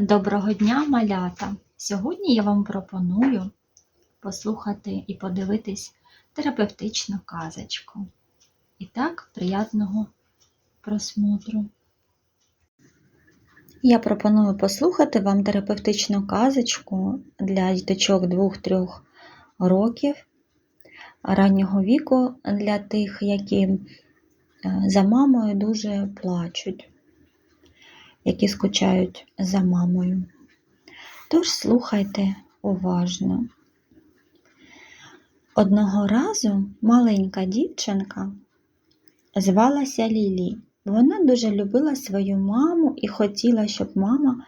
Доброго дня, малята! Сьогодні я вам пропоную послухати і подивитись терапевтичну казочку. І так, приятного просмотру. Я пропоную послухати вам терапевтичну казочку для діточок 2-3 років раннього віку для тих, які е, за мамою дуже плачуть які скучають за мамою. Тож слухайте уважно. Одного разу маленька дівчинка звалася Лілі. Вона дуже любила свою маму і хотіла, щоб мама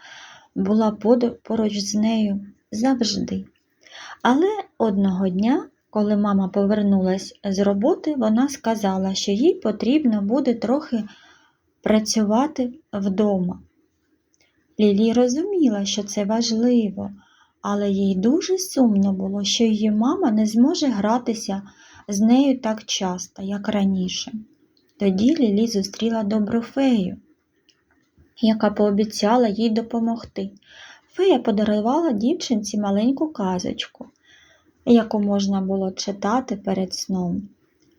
була поруч з нею завжди. Але одного дня, коли мама повернулась з роботи, вона сказала, що їй потрібно буде трохи працювати вдома. Лілі розуміла, що це важливо, але їй дуже сумно було, що її мама не зможе гратися з нею так часто, як раніше. Тоді Лілі зустріла добру фею, яка пообіцяла їй допомогти. Фея подарувала дівчинці маленьку казочку, яку можна було читати перед сном.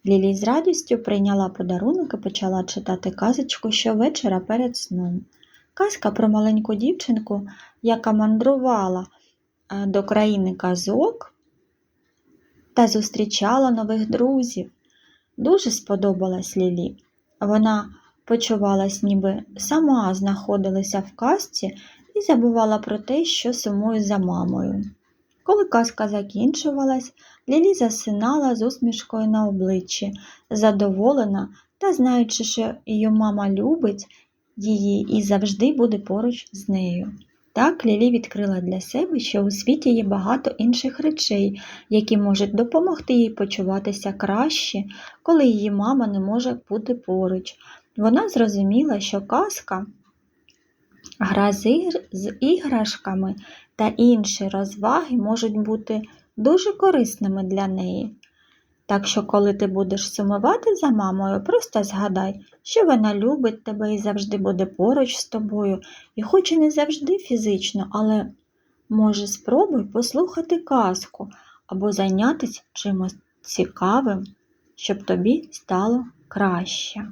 Лілі з радістю прийняла подарунок і почала читати казочку щовечора перед сном. Казка про маленьку дівчинку, яка мандрувала е, до країни казок та зустрічала нових друзів. Дуже сподобалась Лілі. Вона почувалась, ніби сама знаходилася в казці і забувала про те, що сумує за мамою. Коли казка закінчувалась, Лілі засинала з усмішкою на обличчі, задоволена та знаючи, що її мама любить її і завжди буде поруч з нею. Так Лілі відкрила для себе, що у світі є багато інших речей, які можуть допомогти їй почуватися краще, коли її мама не може бути поруч. Вона зрозуміла, що казка, гра з іграшками та інші розваги можуть бути дуже корисними для неї. Так що, коли ти будеш сумувати за мамою, просто згадай, що вона любить тебе і завжди буде поруч з тобою, і хоч і не завжди фізично, але може спробуй послухати казку або зайнятися чимось цікавим, щоб тобі стало краще.